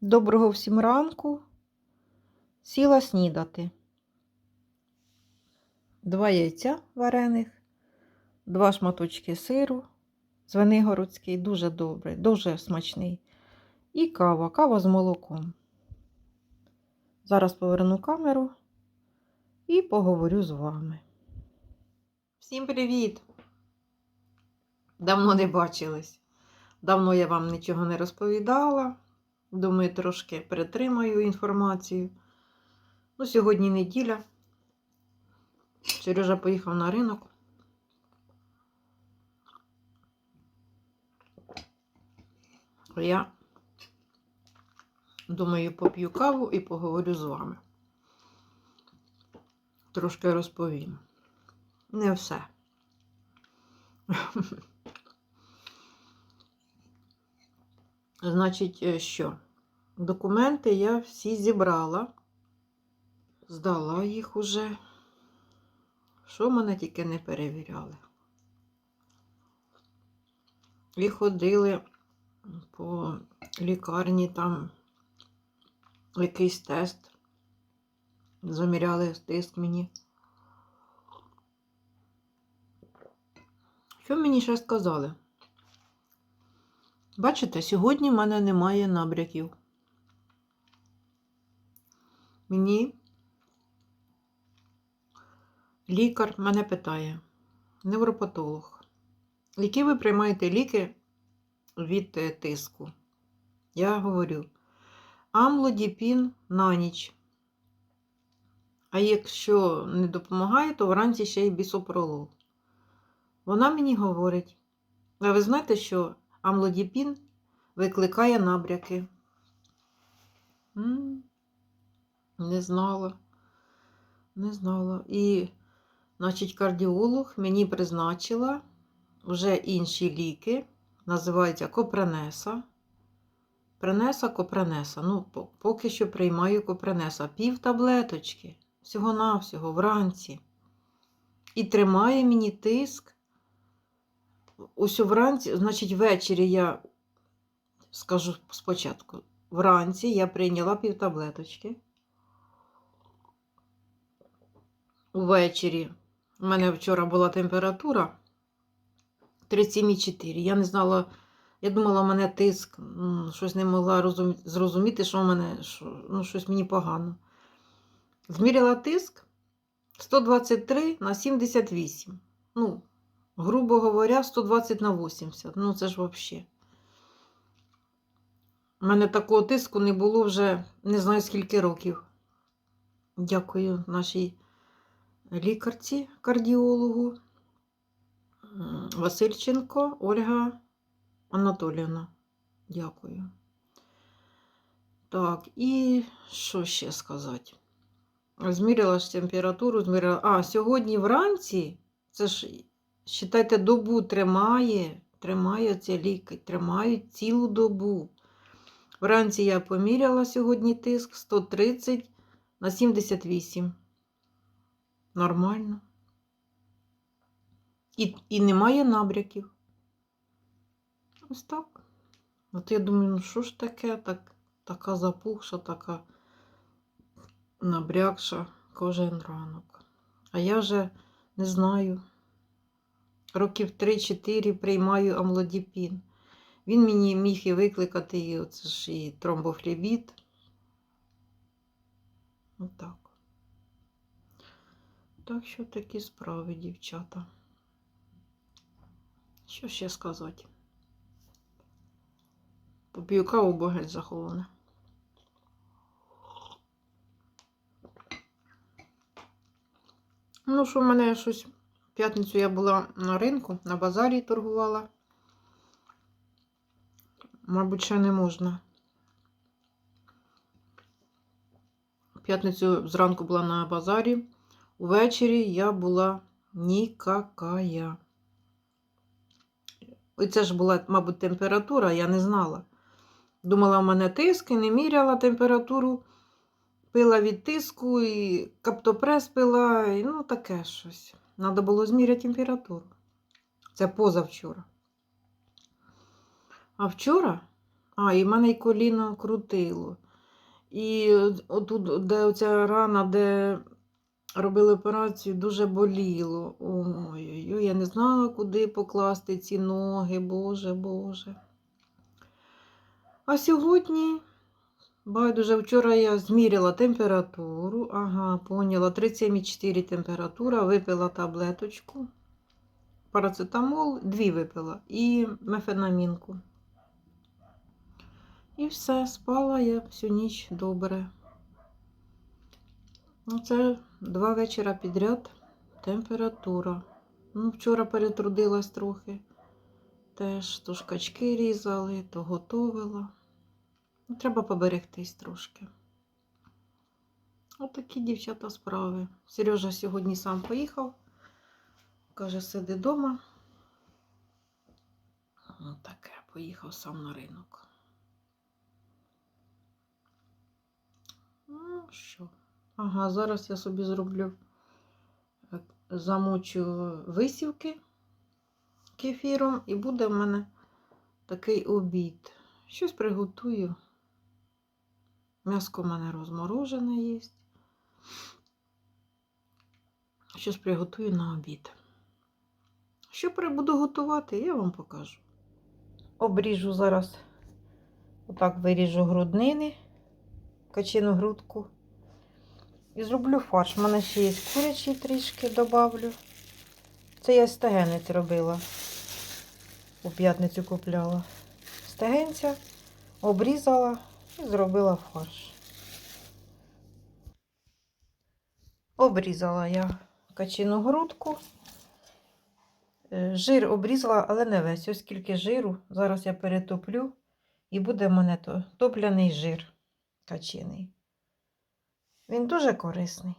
Доброго всім ранку. Сіла снідати. Два яйця варених, два шматочки сиру, звенигородський, дуже добрий, дуже смачний. І кава, кава з молоком. Зараз поверну камеру і поговорю з вами. Всім привіт! Давно не бачились. Давно я вам нічого не розповідала. Думаю, трошки перетримаю інформацію. Ну, сьогодні неділя. Сережа поїхав на ринок. Я думаю, поп'ю каву і поговорю з вами. Трошки розповім. Не все. Значить, е, що? Документи я всі зібрала, здала їх уже. Що мене тільки не перевіряли. І ходили по лікарні там якийсь тест. Заміряли тиск мені. Що мені ще сказали? Бачите, сьогодні в мене немає набряків. Мені лікар мене питає, невропатолог, які ви приймаєте ліки від е, тиску? Я говорю, амлодіпін на ніч. А якщо не допомагає, то вранці ще й бісопролол. Вона мені говорить, а ви знаєте, що амлодіпін викликає набряки? Не знала. Не знала. І, значить, кардіолог мені призначила вже інші ліки. Називаються Копренеса. Пренеса, Копренеса. Ну, поки що приймаю Копренеса. Пів таблеточки. Всього-навсього, вранці. І тримає мені тиск. Ось вранці, значить, ввечері я скажу спочатку. Вранці я прийняла пів таблеточки. Увечері у мене вчора була температура 37,4. Я не знала, я думала, у мене тиск, щось не могла розум- зрозуміти, що в мене що, ну, щось мені погано. Зміряла тиск 123 на 78. Ну, грубо говоря, 120 на 80. Ну, це ж взагалі. У мене такого тиску не було вже не знаю скільки років. Дякую нашій лікарці, кардіологу Васильченко Ольга Анатоліївна. Дякую. Так, і що ще сказати? Зміряла ж температуру, зміряла. А, сьогодні вранці, це ж, считайте, добу тримає, тримає ці ліки, тримають цілу добу. Вранці я поміряла сьогодні тиск 130 на 78. Нормально. І, і немає набряків. Ось так. От я думаю, ну що ж таке, так, така запухша, така набрякша кожен ранок. А я вже не знаю. Років 3-4 приймаю амлодіпін. Він мені міг і викликати і, оце ж, і тромбофлебіт. Отак. Так що такі справи, дівчата. Що ще сказати? Поп'ю каву, бо геть. Ну, що в мене щось. П'ятницю я була на ринку, на базарі торгувала. Мабуть, ще не можна. П'ятницю зранку була на базарі. Увечері я була нікакая. Оце ж була, мабуть, температура, я не знала. Думала, в мене тиск і не міряла температуру. Пила від тиску і каптопрес пила, і ну таке щось. Треба було зміряти температуру. Це позавчора. А вчора А, і в мене й коліно крутило. І отут, де оця рана, де робили операцію, дуже боліло. Ой-ой-ой, я не знала, куди покласти ці ноги, Боже, Боже. А сьогодні, байдуже, вчора я зміряла температуру. Ага, поняла, 37,4 температура, випила таблеточку. Парацетамол, дві випила і мефенамінку. І все, спала я всю ніч добре. Ну, це два вечора підряд температура. Ну, вчора перетрудилась трохи. Теж то шкачки різали, то готовила. Ну, треба поберегтись трошки. Отакі дівчата справи. Сережа сьогодні сам поїхав. Каже, сиди вдома. Таке, поїхав сам на ринок. Ну, що? Ага, зараз я собі зроблю, е, замочу висівки кефіром, і буде в мене такий обід. Щось приготую. М'яско в мене розморожене є. Щось приготую на обід. Що буду готувати, я вам покажу. Обріжу зараз, отак виріжу груднини, качину грудку. І зроблю фарш. У мене ще є курячий трішки добавлю. Це я стегенець робила. У п'ятницю купляла. Стегенця обрізала і зробила фарш. Обрізала я качину грудку. Е, Жир обрізала, але не весь. Ось скільки жиру. Зараз я перетоплю і буде в мене то топляний жир качиний. Він дуже корисний.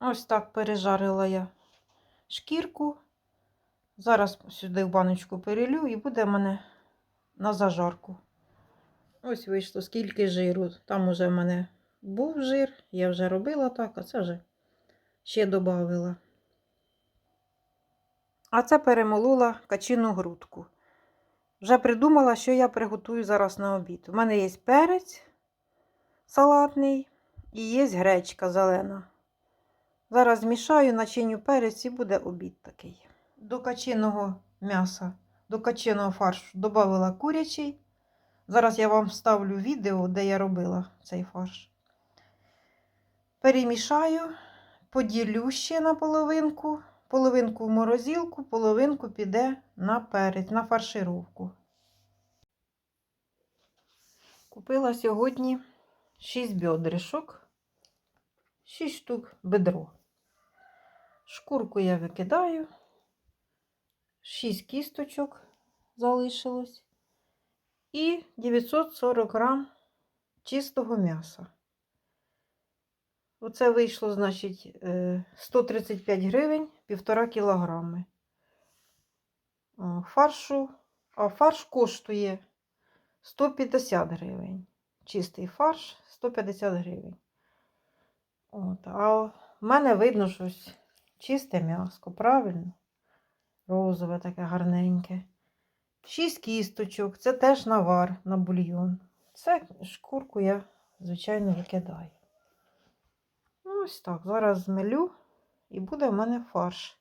Ось так пережарила я шкірку. Зараз сюди в баночку перелю і буде в мене на зажарку. Ось вийшло скільки жиру. Там уже в мене був жир, я вже робила так, а це вже ще додавила. А це перемолола качину грудку. Вже придумала, що я приготую зараз на обід. У мене є перець салатний і є гречка зелена. Зараз змішаю, начиню перець і буде обід такий. До качиного м'яса, до качиного фаршу додала курячий. Зараз я вам вставлю відео, де я робила цей фарш. Перемішаю, поділю ще на половинку. Половинку в морозилку, половинку піде на перець, на фаршировку. Купила сьогодні 6 бедришок, 6 штук бедро. Шкурку я викидаю, 6 кісточок залишилось і 940 грам чистого м'яса. Оце вийшло, значить, е, 135 гривень, 1,5 кілограми. Фаршу, а фарш коштує 150 гривень. Чистий фарш 150 гривень. От, а в мене видно щось чисте м'яско, правильно? Розове таке гарненьке. Шість кісточок, це теж навар на бульйон. Це шкурку я, звичайно, викидаю. Ну, ось так. Зараз змелю і буде в мене фарш.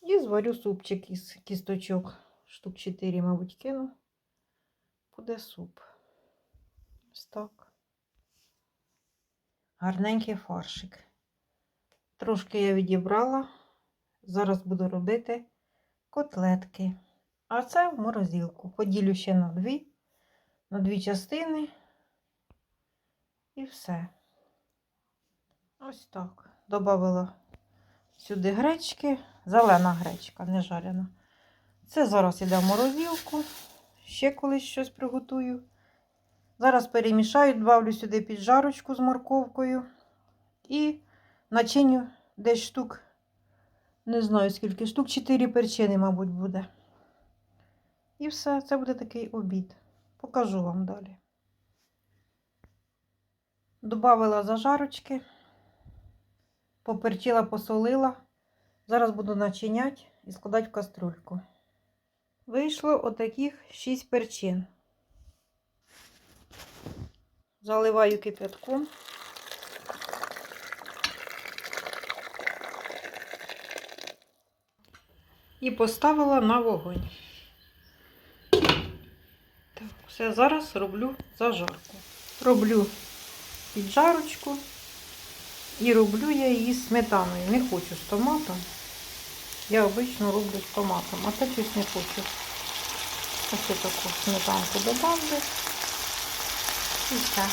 І зварю супчик із кісточок. Штук 4, мабуть, кину. Буде суп. Ось так. Гарненький фаршик. Трошки я відібрала. Зараз буду робити котлетки. А це в морозилку. Поділю ще на дві, на дві частини. І все. Ось так. Добавила сюди гречки. Зелена гречка, не жарена. Це зараз іде в морозилку. Ще колись щось приготую. Зараз перемішаю, добавлю сюди піджарочку з морковкою. І начиню десь штук, не знаю скільки, штук 4 перчини, мабуть, буде. І все, це буде такий обід. Покажу вам далі. Добавила зажарочки, поперчила, посолила. Зараз буду начиняти і складати в каструльку. Вийшло отаких 6 перчин. Заливаю кипятком. І поставила на вогонь. Все, зараз роблю зажарку. Роблю піджарочку і роблю я її сметаною. Не хочу з томатом. Я обично роблю з томатом, а так щось не хочу. Ось таку сметанку добавлю. І все.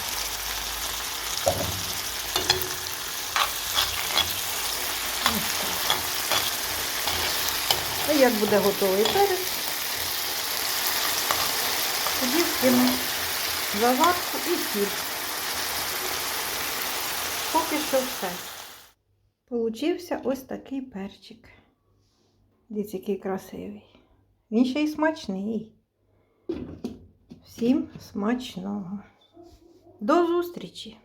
Ось так. А як буде готовий перець, тоді вкину заварку і сіль. Поки що все. Получився ось такий перчик. Дивіться, який красивий. Він ще й смачний. Всім смачного. До зустрічі!